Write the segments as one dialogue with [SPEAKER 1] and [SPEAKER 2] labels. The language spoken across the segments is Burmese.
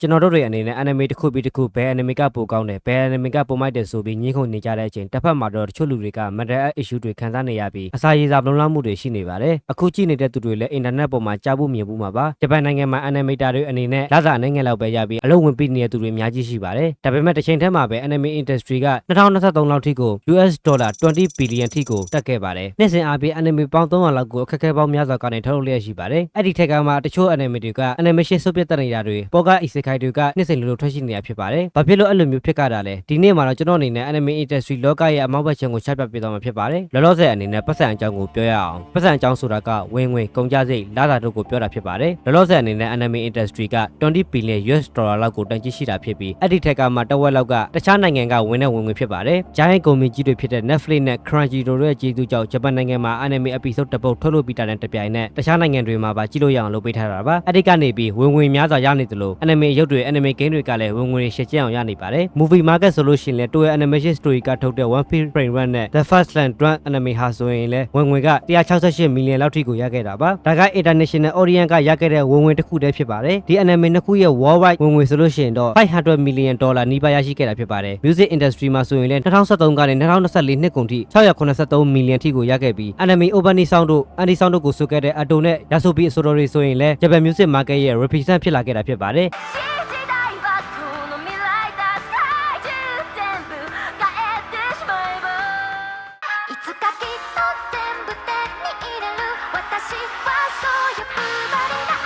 [SPEAKER 1] ကျွန်တော်တို့တွေအနေနဲ့ anime တစ်ခုပြီးတစ်ခုဘယ် anime ကပိုကောင်းတယ်ဘယ် anime ကပိုမိုက်တယ်ဆိုပြီးညှင်းခုန်နေကြတဲ့အချိန်တစ်ဖက်မှာတော့တချို့လူတွေက mental health issue တွေခံစားနေရပြီးအစာရည်စာလုံလောက်မှုတွေရှိနေပါတယ်အခုကြည့်နေတဲ့သူတွေလည်း internet ပေါ်မှာကြားဖို့မြင်ဖို့မှာပါဂျပန်နိုင်ငံမှာ animator တွေအနေနဲ့လစာအနေငယ်လောက်ပဲရပြီးအလုပ်ဝင်ပြီးနေတဲ့သူတွေအများကြီးရှိပါတယ်ဒါပေမဲ့တစ်ချိန်တည်းမှာပဲ anime industry က2023လောက်ထိကို US ဒေါ်လာ20 billion ထိကိုတက်ခဲ့ပါတယ်နှစ်စဉ်အားဖြင့် anime ပေါင်း300လောက်ကိုအခက်အခဲပေါင်းများစွာကနေထုတ်လုပ်လျက်ရှိပါတယ်အဲ့ဒီထက်ကမှတချို့ anime တွေက animation စုပ်ပြတ်တက်နေတာတွေပေါ်က isekai တွေကနှစ်စဉ်လိုလိုထွက်ရှိနေတာဖြစ်ပါတယ်ဘာဖြစ်လို့အဲ့လိုမျိုးဖြစ်ကြတာလဲဒီနေ့မှာတော့ကျွန်တော်အနေနဲ့ anime industry လောကရဲ့အမောက်ဘက်ချင်ကိုချပြပေးသွားမှာဖြစ်ပါတယ်လောလောဆယ်အနေနဲ့ပတ်စံအကြောင်းကိုပြောရအောင်ပတ်စံအကြောင်းဆိုတာကဝင်ဝင်ကုန်ကြစိတ်လာတာတို့ကိုပြောတာဖြစ်ပါတယ်လောလောဆယ်အနေနဲ့ anime industry က20 billion US ဒေါ်လာလောက်ကိုတန်ကြီးရှိတာဖြစ်ပြီးအဲ့ဒီထက်ကမှတဝက်လောက်ကတခြားနိုင်ငံကဝင်တဲ့ဝင်ငွေဖြစ်ပါတယ်ဂျိုင်းကုမ္ပဏီကြီးတွေဖြစ်တဲ့ Netflix နဲ့ Crunchyroll တို့ရဲ့ကျေးဇူးကြောင့်ဂျပန်နိုင်ငံမှာ anime episode တစ်ပုတ်ထုတ်လုပ်ပြီးတာတဲ့တပြိုင်နက်တခြားနိုင်ငံတွေမှာပါကြည့်လို့ရအောင်လုပ်ပေးထားတာပါအဲ့ဒီကနေပြီးဝင်ဝင်များစွာရနေသလို anime ရုပ်တွေ anime game တွေကလည်းဝင်ဝင်ရှစ်ကျအောင်ရနေပါတယ် movie market ဆိုလို့ရှိရင်လည်းတိုရဲ့ animation story ကထုတ်တဲ့ One Piece Train Run နဲ့ The First Land Run anime ဟာဆိုရင်လည်းဝင်ဝင်က168 million လောက်ထိကိုရခဲ့တာပါဒါက international audience ကရခဲ့တဲ့ဝင်ဝင်တစ်ခုတည်းဖြစ်ပါတယ်ဒီ anime နှစ်ခုရဲ့ worldwide ဝင်ဝင်ဆိုလို့ရှိရင်တော့500 million ဒေါ်လာနီးပါးရရှိခဲ့တာဖြစ်ပါတယ် music industry မှာဆိုရင်လည်း2023ကနေ2024နှစ်ကုန်ထိ683 million ထိကိုရခဲ့ပြီး anime opening sound တို့ anti sound တို့ကိုဆိုခဲ့တဲ့အတုံနဲ့ရဆိုပြီးအဆိုတော်တွေဆိုရင်လည်း Japan music market ရဲ့ represent ဖြစ်လာခဲ့တာဖြစ်ပါတယ်
[SPEAKER 2] 싶어서 예쁜 말이 나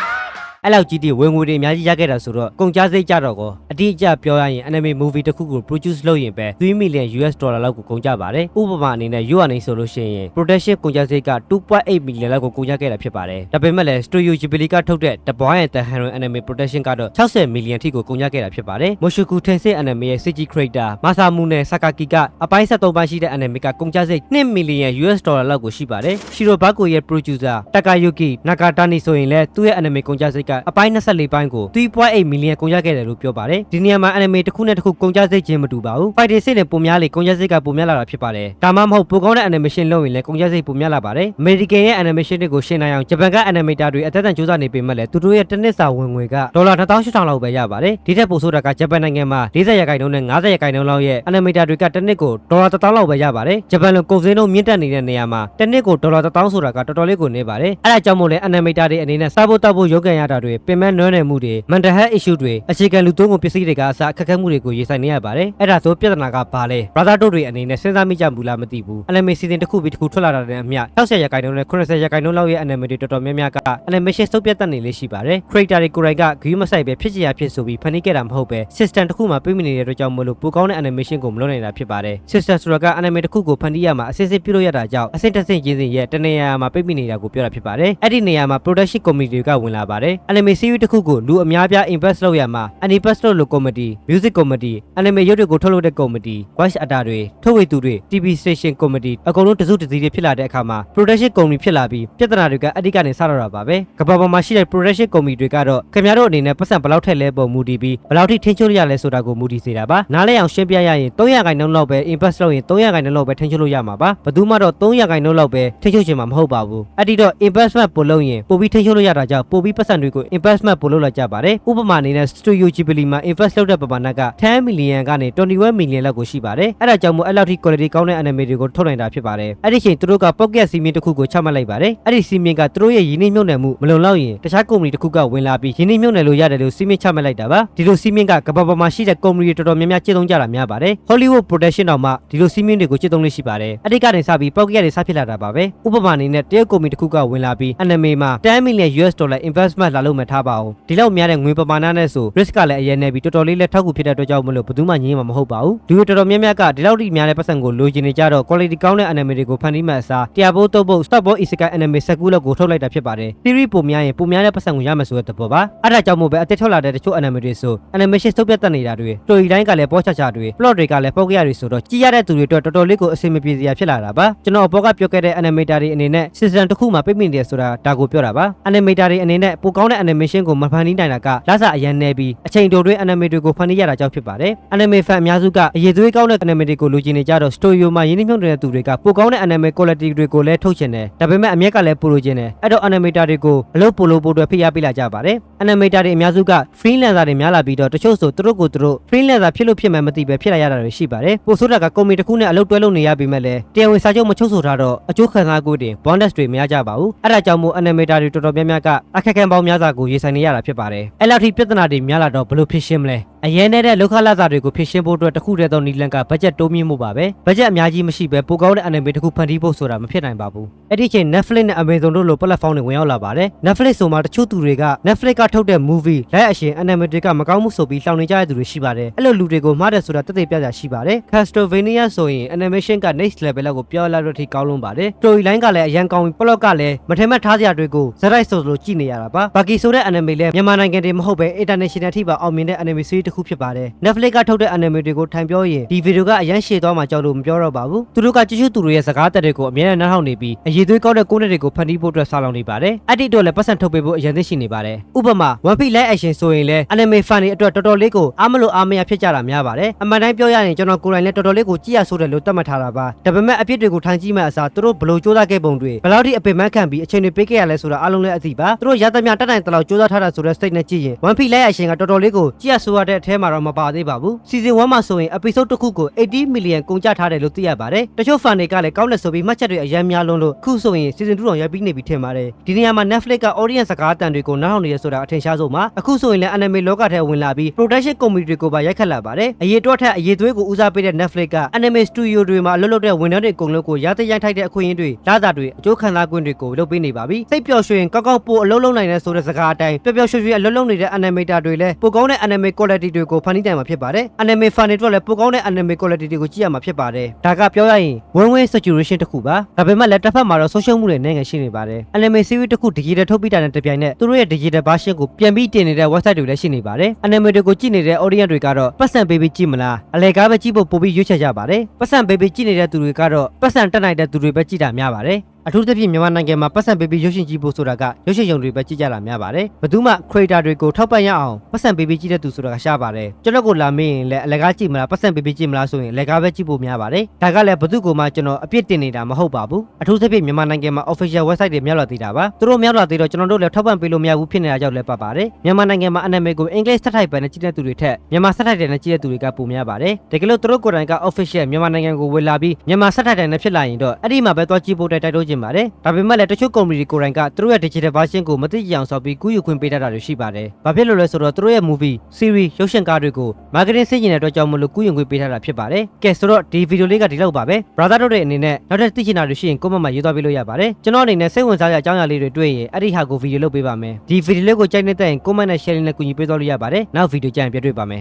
[SPEAKER 1] အဲ့လောက်ကြီးတည်ဝင်ငွေတွေအများကြီးရခဲ့တာဆိုတော့ကုန်ကြစိတ်ကြတော့ကောအတိအကျပြောရရင် anime movie တစ်ခုကို produce လုပ်ရင်ပဲ3 million US ဒေါ်လာလောက်ကိုကုန်ကြပါတယ်ဥပမာအနေနဲ့ US အနေဆိုလို့ရှိရင် production ကုန်ကြစိတ်က2.8 million လောက်ကိုကုန်ကြခဲ့တာဖြစ်ပါတယ်ဒါပေမဲ့လည်း Studio Ghibli ကထုတ်တဲ့ The Boy and the Heron anime production ကတော့60 million ထိကိုကုန်ကြခဲ့တာဖြစ်ပါတယ် Mushoku Tensei anime ရဲ့ CG creator Masamu နဲ့ Sakaki ကအပိုင်း73ပိုင်းရှိတဲ့ anime ကကုန်ကြစိတ်2 million US ဒေါ်လာလောက်ကိုရှိပါတယ် Shirobako ရဲ့ producer Takayuki Nakatani ဆိုရင်လည်းသူ့ရဲ့ anime ကုန်ကြစိတ်ကအပိုင်း24ပိုင်းကို3.8 million ကုန်ကြခဲ့တယ်လို့ပြောပါတယ်ဒီနေရာမှာ anime တစ်ခုနဲ့တစ်ခုကုန်ကြစိတ်ချင်းမတူပါဘူး fighting စိတ်နဲ့ပုံများလေကုန်ကြစိတ်ကပုံများလာတာဖြစ်ပါတယ်ဒါမှမဟုတ်ပိုကောင်းတဲ့ animation လုပ်ရင်လည်းကုန်ကြစိတ်ပုံများလာပါတယ် American ရဲ့ animation တွေကိုရှင်းနိုင်အောင်ဂျပန်က animator တွေအသက်အံကြိုးစားနေပေမဲ့လည်းသူတို့ရဲ့တစ်နှစ်စာဝင်ငွေကဒေါ်လာ2800လောက်ပဲရပါတယ်ဒီထက်ပိုဆိုးတာကဂျပန်နိုင်ငံမှာ40ရာခိုင်နှုန်းနဲ့50ရာခိုင်နှုန်းလောက်ရဲ့ animator တွေကတစ်နှစ်ကိုဒေါ်လာ1000လောက်ပဲရပါတယ်ဂျပန်လိုကုန်စည်နှုန်းမြင့်တက်နေတဲ့နေရာမှာတစ်နှစ်ကိုဒေါ်လာ1000ဆိုတာကတော်တော်လေးကိုနေပါတယ်အဲဒါကြောင့်မို့လဲ animator တွေအနေနဲ့စားဖို့တောက်ဖို့ရုပ်ကန်ရတာတွေပင်မနွမ်းနယ်မှုတွေ mental health issue တွေအခြေခံလူသုံးကုန်ပစ္စည်းတွေကအစအခက်အခဲမှုတွေကိုရင်ဆိုင်နေရပါတယ်အဲ့ဒါဆိုပြဿနာကဘာလဲ brother တို့တွေအနေနဲ့စဉ်းစားမိကြဘူးလားမသိဘူး anime season တစ်ခုပြီးတစ်ခုထွက်လာတာတဲ့အမျှ60ရာခိုင်နှုန်းနဲ့80ရာခိုင်နှုန်းလောက်ရဲ့ anime တွေတော်တော်များများက animation စုပ်ပြတ်တတ်နေလေးရှိပါတယ် creator တွေကိုယ်တိုင်ကဂီးမဆိုင်ပဲဖြစ်ချင်ရဖြစ်ဆိုပြီးဖန်တီးခဲ့တာမဟုတ်ပဲ system တစ်ခုမှာပြင်နေတဲ့အတွက်ကြောင့်မလို့ပိုကောင်းတဲ့ animation ကိုမလုပ်နိုင်တာဖြစ်ပါတယ် system ဆိုတာက anime တစ်ခုကိုဖန်တီးရမှာအစစ်စစ်ပြုလုပ်ရတာကြောင့်အဆင့်တစ်ဆင့်ချင်းစီရဲ့တနေရာမှာပြင်နေတာကိုပြောတာဖြစ်ပါတယ်အဲ့ဒီနေရာမှာ production committee တွေကဝင်လာပါတယ် anime series တစ်ခုကိုလူအများပြား invest လုပ်ရမှာ anime လုပ်လို့ committee music committee anime ရုပ်တွေကိုထုတ်လုပ်တဲ့ committee voice actor တွေထုတ်ဝေသူတွေ TV station committee အကုန်လုံးတစုတစည်းတွေဖြစ်လာတဲ့အခါမှာ production company ဖြစ်လာပြီးပြဿနာတွေကအတိကနေစတော့တာပါပဲကမ္ဘာပေါ်မှာရှိတဲ့ production company တွေကတော့ခင်ဗျားတို့အနေနဲ့ပတ်စံဘယ်လောက်ထက်လဲပုံမူတည်ပြီးဘယ်လောက်ထိထိန်းချုပ်ရလဲဆိုတာကိုမူတည်စေတာပါနားလဲအောင်ရှင်းပြရရင်300ခိုင်နှုန်းလောက်ပဲ invest လုပ်ရင်300ခိုင်နှုန်းလောက်ပဲထိန်းချုပ်လို့ရမှာပါဘယ်သူမှတော့300ခိုင်နှုန်းလောက်ပဲထိန်းချုပ်ချင်မှာမဟုတ်ပါဘူးအဲ့ဒီတော့ investment ပို့လို့ရင်ပို့ပြီးထိန်းချုပ်လို့ရတာကြောင့်ပို့ပြီးပတ်စံတွေကို investment ပို့လို့လာကြပါတယ်ဥပမာအနေနဲ့ Studio Ghibli မှာ invest လုပ်တဲ့ပမာဏက10 million ကနေ21 million လောက်ကိုရှိပါတယ်အဲ့ဒါကြောင့်မို့အဲ့လောက်ထိ quality ကောင်းတဲ့ anime တွေကိုထုတ်နိုင်တာဖြစ်ပါတယ်အဲ့ဒီချိန်သူတို့က pocket စီမင်းတစ်ခုကိုချမှတ်လိုက်ပါတယ်အဲ့ဒီစီမင်းကသူတို့ရဲ့ရင်းနှီးမြှုပ်နှံမှုမလုံလောက်ရင်တခြားကုမ္ပဏီတစ်ခုကဝင်လာပြီးရင်းနှီးမြှုပ်နှံလို့ရတယ်လို့စီမင်းချမှတ်လိုက်တာပါဒီလိုစီမင်းကကမ္ဘာပေါ်မှာရှိတဲ့ကုမ္ပဏီတွေတော်တော်များများကျင့်သုံးကြတာများပါတယ် Hollywood production တောင်မှဒီလိုစီမင်းတွေကိုကျင့်သုံးလို့ရှိပါတယ်အဲ့ဒီကနေစပြီး pocket တွေစဖြစ်လာတာပါပဲဥပမာအနေနဲ့တရုတ်ကုမ္ပဏီတစ်ခုကဝင်လာပြီး anime မှာ10 million US dollar investment လာလို့မှထားပါအောင်ဒီလောက်များတဲ့ငွေပမာဏနဲ့ဆို risk ကလည်းအရင်နဲ့ပြီးတော်တော်လေးလက်ထောက်ကူဖြစ်တဲ့အတွက်ကြောင့်မလို့ဘယ်သူမှငြင်းမှာမဟုတ်ပါဘူးလူတွေတော်တော်များများကဒီလောက်ထိများတဲ့ပတ်စံကိုလိုချင်နေကြတော့ quality ကောင်းတဲ့ anime တွေကိုဖန်တီးမှအစားတရားပိုးတုပ်ဖို့ stop ball isekai anime စကူလောက်ကိုထုတ်လိုက်တာဖြစ်ပါတယ် theory ပုံများရင်ပုံများတဲ့ပတ်စံကိုရမယ်ဆိုတဲ့သဘောပါအဲ့ဒါကြောင့်မို့ပဲအသက်ထွက်လာတဲ့တချို့ anime တွေဆို animation စုပ်ပြတ်တက်နေတာတွေ story line ကလည်းပေါ်ချချတွေ plot တွေကလည်းပေါက်ကြရတွေဆိုတော့ကြည့်ရတဲ့သူတွေအတွက်တော်တော်လေးကိုအဆင်မပြေစရာဖြစ်လာတာပါကျွန်တော်အပေါ်ကပြောခဲ့တဲ့ animator တွေအနေနဲ့ system တစ်ခုမှာပြိမိနေတယ်ဆိုတာဒါကိုပြောတာပါ animator တွေအနေနဲ့ပိုကောင်းတဲ့ animation ကိုမဖန်တီးနိုင်တာကလဆအရန်နေပြီးအချိန်တိုတွင်း anime တွေကိုဖန်တီးရတာကြောင့်ဖြစ်ပါတယ် anime fan အများစုကအရေးသွေးကောင်းတဲ့ anime တွေကိုလိုချင်နေကြတော့ studio မှာရင်းနှီးမြှုပ်နှံတဲ့သူတွေကပိုကောင်းတဲ့ anime quality တွေကိုလည်းထုတ်ချင်တယ်ဒါပေမဲ့အမြက်ကလည်းပိုလိုချင်တယ်အဲ့တော့ animator တွေကိုအလုပ်ပိုလို့ပို့အတွက်ဖိအားပေးလာကြပါတယ် animator တွေအများစုက freelancer တွေများလာပြီးတော့တချို့ဆိုသူတို့ကိုသူတို့ freelancer ဖြစ်လို့ဖြစ်မှန်းမသိပဲဖြစ်လာရတာတွေရှိပါတယ်ပိုဆိုးတာကကုမ္ပဏီတစ်ခုနဲ့အလုပ်တွဲလုပ်နေရပေမဲ့လည်းတရားဝင်စာချုပ်မချုပ်ဆိုထားတော့အကျိုးခံစား고တွေ bonus တွေမရကြပါဘူးအဲ့ဒါကြောင့်မို့ animator တွေတော်တော်များများကအခက်အခဲပေါင်းများစွာကိုရေဆိုင်နေရတာဖြစ်ပါတယ်အဲ့လောက်ထိပြဿနာတွေများလာတော့ဘယ်လိုဖြစ်ရှင်းမလဲ အရင်နဲ့တဲ့လောက်ခလာစာတွေကိုဖြစ်ရှင်းဖို့အတွက်တစ်ခုတည်းသောနီလန်ကဘတ်ဂျက်တိုးမြင့်မှုပါပဲဘတ်ဂျက်အများကြီးမရှိပဲပိုကောင်းတဲ့ anime တစ်ခုဖန်တီးဖို့ဆိုတာမဖြစ်နိုင်ပါဘူးအဲ့ဒီချိန် Netflix နဲ့ Amazon တို့လို platform တွေဝင်ရောက်လာပါတယ် Netflix ဆိုမှတချို့သူတွေက Netflix ကထုတ်တဲ့ movie လိုက်အရှင် anime တွေကမကောင်းမှုဆိုပြီးလှောင်နေကြတဲ့သူတွေရှိပါတယ်အဲ့လိုလူတွေကိုမှားတယ်ဆိုတာတသက်ပြပြရှိပါတယ် Castlevania ဆိုရင် animation က next level လောက်ကိုပြောလာတော့ထိကောင်းလုံးပါတယ် storyline ကလည်းအရန်ကောင်းပြီး plot ကလည်းမထင်မှတ်ထားစရာတွေကိုဇက်ရိုက်ဆိုလိုကြည့်နေရတာပါဘာကီဆိုတဲ့ anime လည်းမြန်မာနိုင်ငံတည်းမဟုတ်ပဲ international ထိပါအောင်မြင်တဲ့ anime series တစ်ခုဖြစ်ပါတယ် Netflix ကထုတ်တဲ့ anime တွေကိုထိုင်ပြောရင်ဒီဗီဒီယိုကအရန်ရှည်သွားမှကြောက်လို့မပြောတော့ပါဘူးသူတို့ကကြည့်ရှုသူတွေရဲ့စကားတက်တွေကိုအမြဲတမ်းနားထောင်နေပြီးအရေးသွေးကောက်တဲ့ကိုယ်နဲ့တွေကိုဖန်တီးဖို့အတွက်ဆောင်းလောင်နေပါတယ်အဲ့ဒီတော့လည်းပတ်စံထုတ်ပေးဖို့အရန်သိရှိနေပါတယ်ဥပမာ One Piece live action ဆိုရင်လည်း anime fan တွေအတွက်တော်တော်လေးကိုအားမလို့အားမရဖြစ်ကြတာများပါတယ်အမှန်တိုင်းပြောရရင်ကျွန်တော်ကိုယ်တိုင်လည်းတော်တော်လေးကိုကြည့်ရဆိုးတယ်လို့သတ်မှတ်ထားတာပါဒါပေမဲ့အပြစ်တွေကိုထိုင်ကြည့်မဲ့အစားသူတို့ဘလို့စူးစမ်းခဲ့ပုံတွေဘယ်လောက်ထိအပင်ပန်းခံပြီးအချိန်တွေပေးခဲ့ရလဲဆိုတာအားလုံးလည်းအသိပါသူတို့ရသမျှတက်တိုင်တလောက်စူးစမ်းထားတာဆိုတဲ့ state နဲ့ကြည့်ရင် One Piece live action ကတော်တော်လေးကိုကြည့်ရဆိုးရတဲ့အထဲမှာတော့မပါသေးပါဘူး season 1မှာဆိုရင် episode တစ်ခုကို80 million ကုန်ကျထားတယ်လို့သိရပါတယ်တချို့ fan တွေကလည်းကောင်းတယ်ဆိုပြီးမှတ်ချက်တွေအများများလုံးလို့ခုဆိုရင် season 2တော့ရိုက်ပြီးနေပြီထင်ပါတယ်ဒီနေရာမှာ Netflix က audience စကားအတန်တွေကိုနားထောင်နေရဆိုတာအထင်ရှားဆုံးပါအခုဆိုရင်လည်း anime လောကထဲဝင်လာပြီး production company တွေကိုပါရိုက်ခတ်လာပါတယ်အရေးတော့ထက်အရေးသွေးကိုဦးစားပေးတဲ့ Netflix က anime studio တွေမှာအလုပ်လုပ်တဲ့ဝန်ထမ်းတွေအကုန်လုံးကိုရတဲ့ရိုက်ထိုက်တဲ့အခွင့်အရေးတွေလာတာတွေအကျိုးခံစား권တွေကိုလုပ်ပေးနေပါပြီစိတ်ပျော်ရွှင်ကောင်းကောင်းပို့အလုပ်လုပ်နိုင်တဲ့ဆိုတဲ့စကားအတိုင်းပျော်ပျော်ရွှင်ရွှင်အလုပ်လုပ်နေတဲ့ animator တွေလည်းပိုကောင်းတဲ့ anime quality တွေကိုဖန်တီးနိုင်မှာဖြစ်ပါတယ် anime fan တွေအတွက်လည်းပိုကောင်းတဲ့ anime quality တွေကိုကြည့်ရမှာဖြစ်ပါတယ်ဒါကပြောရရင် win win situation တစ်ခုပါဒါပေမဲ့လည်းတစ်ဖက်မှာတော့ဆုံးရှုံးမှုတွေနိုင်ငံရှိနေပါတယ် anime series တစ်ခု digital ထုတ်ပြီးတာနဲ့တပြိုင်နက်သူတို့ရဲ့ digital version ကိုပြန်ပြီးတင်နေတဲ့ website တွေလည်းရှိနေပါတယ် anime တွေကိုကြည့်နေတဲ့ audience တွေကတော့ပတ်စံပေးပြီးကြည့်မလားအလဲကားပဲကြည့်ဖို့ပိုပြီးရွေးချယ်ကြပါတယ်ပတ်စံပေးပြီးကြည့်နေတဲ့သူတွေကတော့ပတ်စံတက်နိုင်တဲ့သူတွေပဲကြည့်တာများပါတယ် အထူးသဖြင့်မြန်မာနိုင်ငံမှာပတ်စံပေးပြီးရုပ်ရှင်ကြည့်ဖို့ဆိုတာကရုပ်ရှင်ရုံတွေပဲကြည့်ကြတာများပါတယ်။ဘယ်သူမှ creator တွေကိုထောက်ပံ့ရအောင်ပတ်စံပေးပြီးကြည့်တဲ့သူဆိုတာကရှားပါတယ်။ကျွန်တော်ကိုလာမေးရင်လည်းအလကားကြည့်မလားပတ်စံပေးပြီးကြည့်မလားဆိုရင်အလကားပဲကြည့်ဖို့များပါတယ်။ဒါကလည်းဘယ်သူကိုမှကျွန်တော်အပြစ်တင်နေတာမဟုတ်ပါဘူး။အထူးသဖြင့်မြန်မာနိုင်ငံမှာ official website တွေမြောက်လာသေးတာပါ။သူတို့မြောက်လာသေးတော့ကျွန်တော်တို့လည်းထောက်ပံ့ပေးလို့မရဘူးဖြစ်နေတာကြောင့်လည်းပတ်ပါတယ်။မြန်မာနိုင်ငံမှာ anime ကို English ဆက်ထိုက်ပဲနဲ့ကြည့်တဲ့သူတွေထက်မြန်မာဆက်ထိုက်တယ်နဲ့ကြည့်တဲ့သူတွေကပိုများပါတယ်။တကယ်လို့သူတို့ကိုယ်တိုင်က official မြန်မာနိုင်ငံကိုဝင်လာပြီးမြန်မာဆက်ထိုက်တယ်နဲ့ဖြစ်လာရင်တော့အဲ့ဒီမှာပဲသွားကြည့်ဖို့တိုက်တွန်းခြင်းပါတယ်။ဒါပေမဲ့လည်းတချို့ကုမ္ပဏီတွေကိုယ်တိုင်ကသူတို့ရဲ့ digital version ကိုမသိကြအောင်ဆိုပြီးကူးယူခွင့်ပေးတတ်တာတွေရှိပါတယ်။ဘာဖြစ်လို့လဲဆိုတော့သူတို့ရဲ့ movie, series ရုပ်ရှင်ကားတွေကို marketing ဆင်ကျင်တဲ့အတွက်ကြောင့်မလို့ကူးယူခွင့်ပေးထားတာဖြစ်ပါတယ်။ကဲဆိုတော့ဒီဗီဒီယိုလေးကဒီလောက်ပါပဲ။ brother တို့ရဲ့အနေနဲ့နောက်ထပ်သိချင်တာတွေရှိရင် comment မှာရေးသွားပေးလို့ရပါတယ်။ကျွန်တော်အနေနဲ့စိတ်ဝင်စားတဲ့အကြောင်းအရာလေးတွေတွေ့ရင်အဲ့ဒီဟာကိုဗီဒီယိုလုပ်ပေးပါမယ်။ဒီဗီဒီယိုလေးကိုကြိုက်နေတဲ့ရင် comment နဲ့ share နဲ့ကူညီပေးသွားလို့ရပါတယ်။နောက်ဗီဒီယိုကြရင်ပြန်တွေ့ပါမယ်။